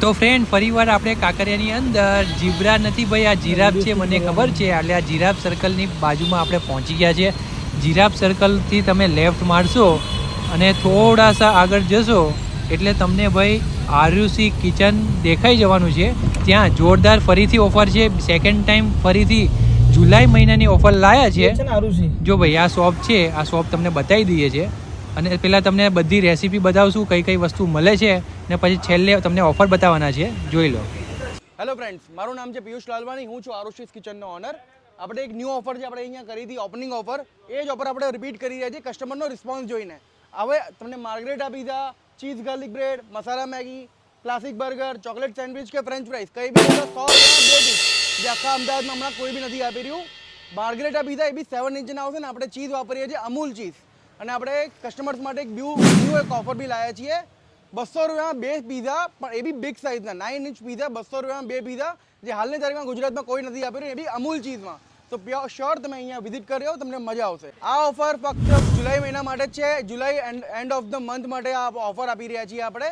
તો ફ્રેન્ડ ફરીવાર આપણે કાંકરિયાની અંદર જીબ્રા નથી ભાઈ આ જીરાફ છે મને ખબર છે. એટલે આ જીરાફ સર્કલની બાજુમાં આપણે પહોંચી ગયા છે જીરાફ સર્કલથી તમે લેફ્ટ મારશો અને થોડા સા આગળ જશો એટલે તમને ભાઈ આરયુસી કિચન દેખાઈ જવાનું છે. ત્યાં જોરદાર ફરીથી ઓફર છે. સેકન્ડ ટાઈમ ફરીથી જુલાઈ મહિનાની ઓફર લાયા છે. છે ને આરુષી જો ભાઈ આ શોપ છે આ શોપ તમને બતાવી દઈએ છે અને પહેલાં તમને બધી રેસીપી બતાવશું, કઈ કઈ વસ્તુ મળે છે ને પછી છેલ્લે તમને ઓફર બતાવવાના છે. જોઈ લો. હેલો ફ્રેન્ડ્સ મારું નામ છે પિયુષ લાલવાણી, હું છું આરુષિસ કિચનનો ઓનર આપણે એક ન્યૂ ઓફર જે આપણે અહીંયા કરી હતી ઓપનિંગ ઓફર એ જ ઓફર આપણે રિપીટ કરી રહ્યા છીએ કસ્ટમરનો રિસ્પોન્સ જોઈને. હવે તમને margherita pizza cheese garlic bread masala Maggi classic burger chocolate sandwich કે ફ્રેન્ચ ફ્રાઈઝ કઈ બી સો જે આખા અમદાવાદમાં હમણાં કોઈ બી નથી આપી રહ્યું. માર્ગરેટા પીઝા એ બી સેવન ઇંચના આવશે ને આપણે ચીઝ વાપરીએ છીએ, અમૂલ ચીઝ અને આપણે કસ્ટમર્સ માટે એક બ્યુ ન્યૂ એક ઓફર બી લાવ્યા છીએ. બસો રૂપિયામાં બે પીઝા પણ એ બી બિગ સાઇઝના નાઇન ઇંચ પીઝા બસો રૂપિયામાં બે પીઝા જે હાલની તારીખમાં ગુજરાતમાં કોઈ નથી આપી રહ્યું, એ બી અમૂલ ચીઝમાં તો શ્યોર તમે અહીંયા વિઝિટ કર્યો, તમને મજા આવશે. આ ઓફર ફક્ત જુલાઈ મહિના માટે જ છે. July end of the month માટે આ ઓફર આપી રહ્યા છીએ આપણે.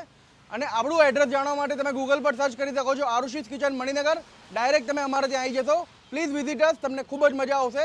અને આપણું એડ્રેસ જાણવા માટે તમે ગૂગલ પર સર્ચ કરી શકો છો આરુષિત કિચન મણિનગર ડાયરેક્ટ તમે અમારે ત્યાં આવી જશો. પ્લીઝ વિઝિટ અસ તમને ખૂબ જ મજા આવશે.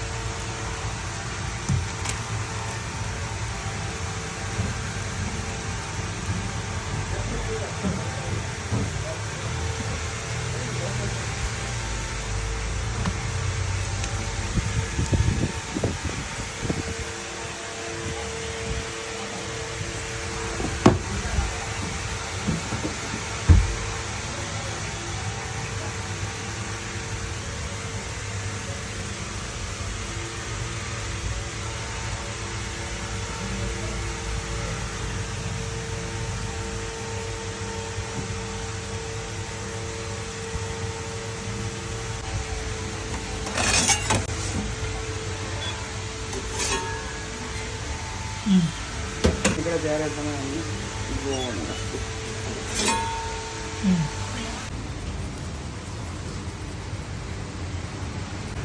નીકળે ત્યારે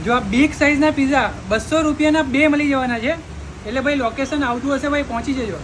જો આ બિગ સાઈઝના પીઝા બસો રૂપિયાના બે મળી જવાના છે. એટલે ભાઈ લોકેશન આવતું હશે ભાઈ પહોંચી જજો.